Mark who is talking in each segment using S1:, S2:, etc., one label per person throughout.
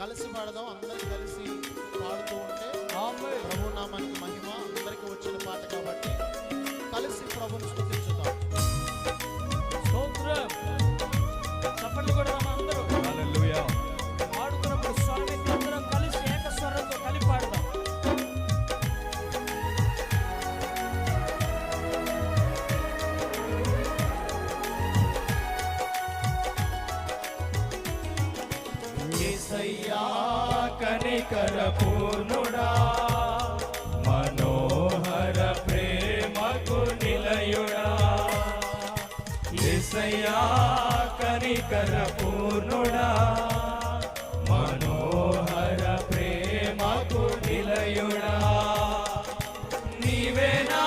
S1: కలిసి పాడదాం. అందరం కలిసి పాడుతూ ఉంటే ప్రభు నామానికి మహిమ అందరికి వచ్చిన పాట కాబట్టి కలిసి ప్రభుని స్తుతించుదాం
S2: స్తోత్రం. చప్పట్లు కూడా.
S3: యేసయ్యా కనికర పూర్ణుడా మనోహర ప్రేమకు నిలయుడా. నీవే నా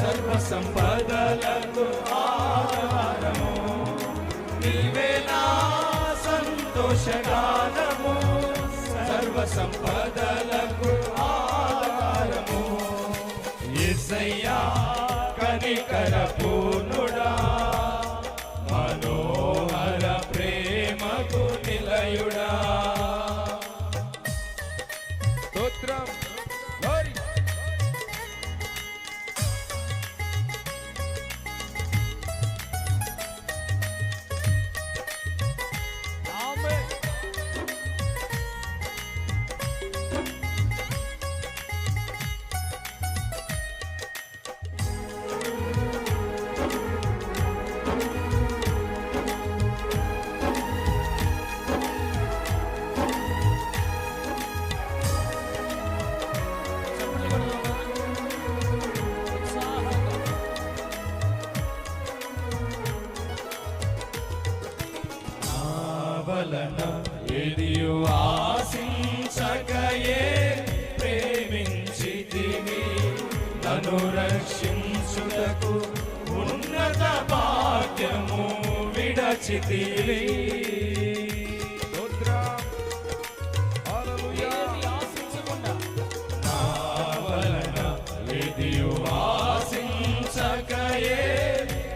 S3: సర్వ సంపదలకు ఆధారము. సంతోషగానము సర్వ కనికర పూర్ణుడా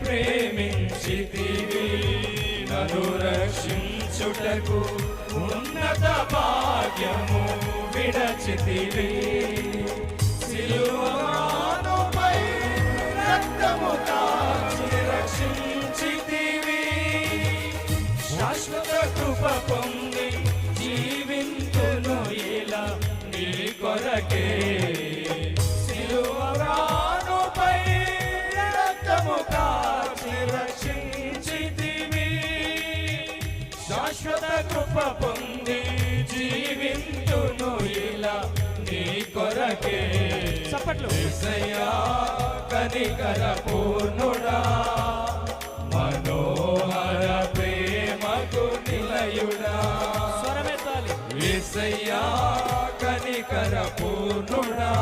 S3: ప్రేమించితివి. నన్ను రక్షించుటకు ఉన్నత భాగ్యము విడచితివి. సిలువమానుపై శాశ్వత కృప పొంది జీవింతును ఇలా నీ కొరకే.
S2: చప్పట్లు.
S3: యేసయ్యా కనికర పూర్ణుడా మనోహర ప్రేమకు నిలయుడా.
S2: స్వరమెత్తాలి
S3: యేసయ్యా కనికర పూర్ణుడా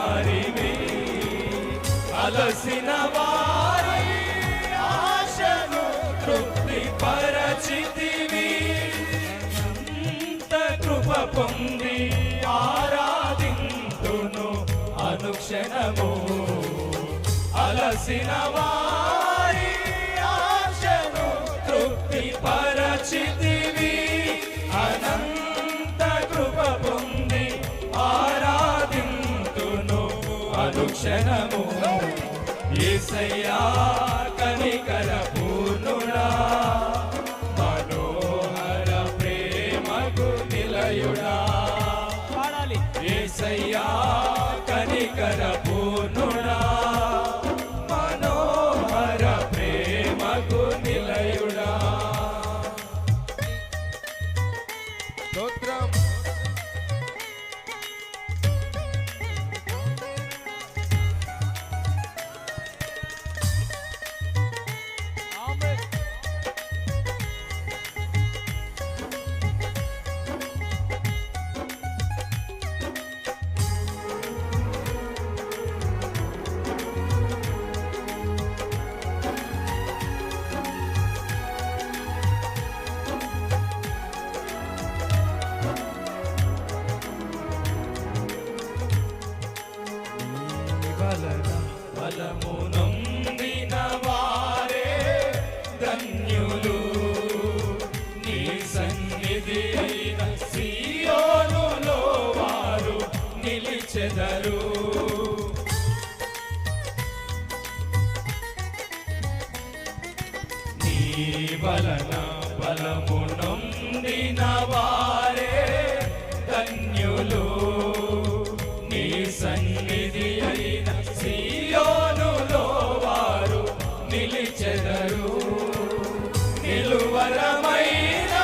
S3: వారివి అలసిన వారి ఆశను తృప్తి పరచితివి అంత కృప పొంది ఆరాధింతును అనుక్షణము. అలసిన వారి అనుక్షణము ఏసయ్యా కనికర పూర్ణుడా మనోహర ప్రేమకు నిలయుడా. ఏసయ్యా కనికర పూర్ణుడా మనోహర ప్రేమకు నిలయుడా.
S1: స్తోత్రం.
S3: బలన బలము నొందిన వారే ధన్యులు. నీ సన్నిధి సియోనులో వారు నిలిచెదరు. నీ వలన బలము వారే ధన్యులు. నిలిచెదరు నిలువరమైన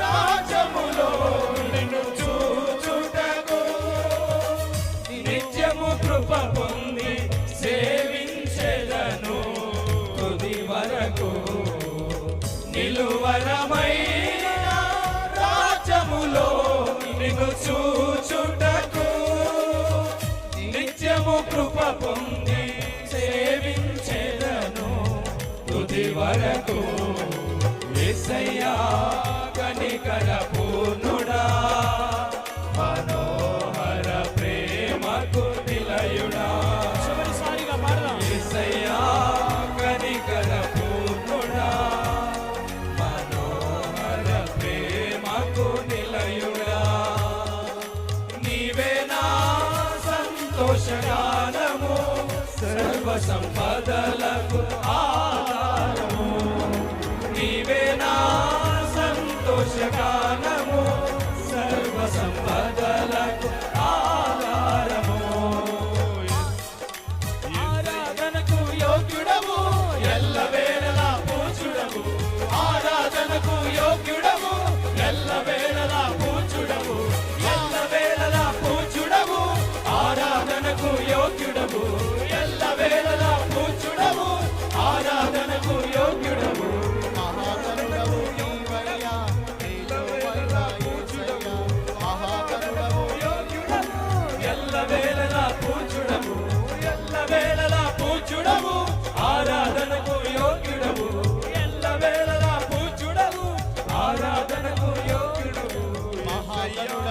S3: రాజములో నిన్ను చూచుటకు. నిత్యము కృప పొంది సేవించెదను తుది వరకు. నిలువరమైన రాజములో నిన్ను చూచుటకు. నిత్యము కృప పొంది వరకు ఏసయ్యా కనికర పూర్ణుడా మనోహర ప్రేమకు నిలయుడా
S2: చివరిసారిగా పాడదాం.
S3: ఏసయ్యా కనికర పూర్ణుడా మనోహర ప్రేమకు నిలయుడా నీవే నా సంతోషగానము సర్వ సంపదలకు ఆధారము సంతోషగానము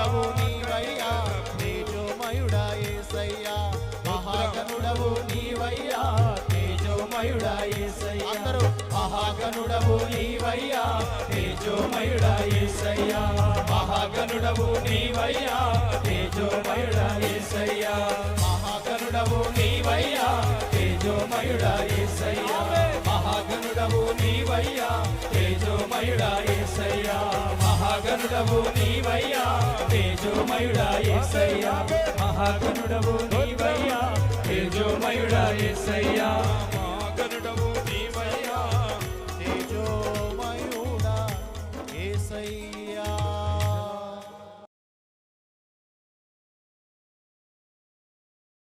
S1: మహాగణుడవు నీవయ్యా. తేజోమయుడా ఏసయ్యా. మహాగణుడవు నీవయ్యా. తేజోమయుడా
S3: ఏసయ్యా.
S1: అందరూ
S3: మహాగణుడవు నీవయ్యా. తేజోమయుడా ఏసయ్యా. మహాగణుడవు నీవయ్యా. తేజోమయుడా ఏసయ్యా. మహాగణుడవు నీవయ్యా. తేజోమయుడా ఏసయ్యా. మహాగణుడవు నీవయ్యా. తేజోమయుడా ఏసయ్యా. మహాగనుడవు నీవయ్యా తేజోమయుడా ఏసయ్యా. మహాగనుడవు నీవయ్యా తేజోమయుడా ఏసయ్యా. మహాగనుడవు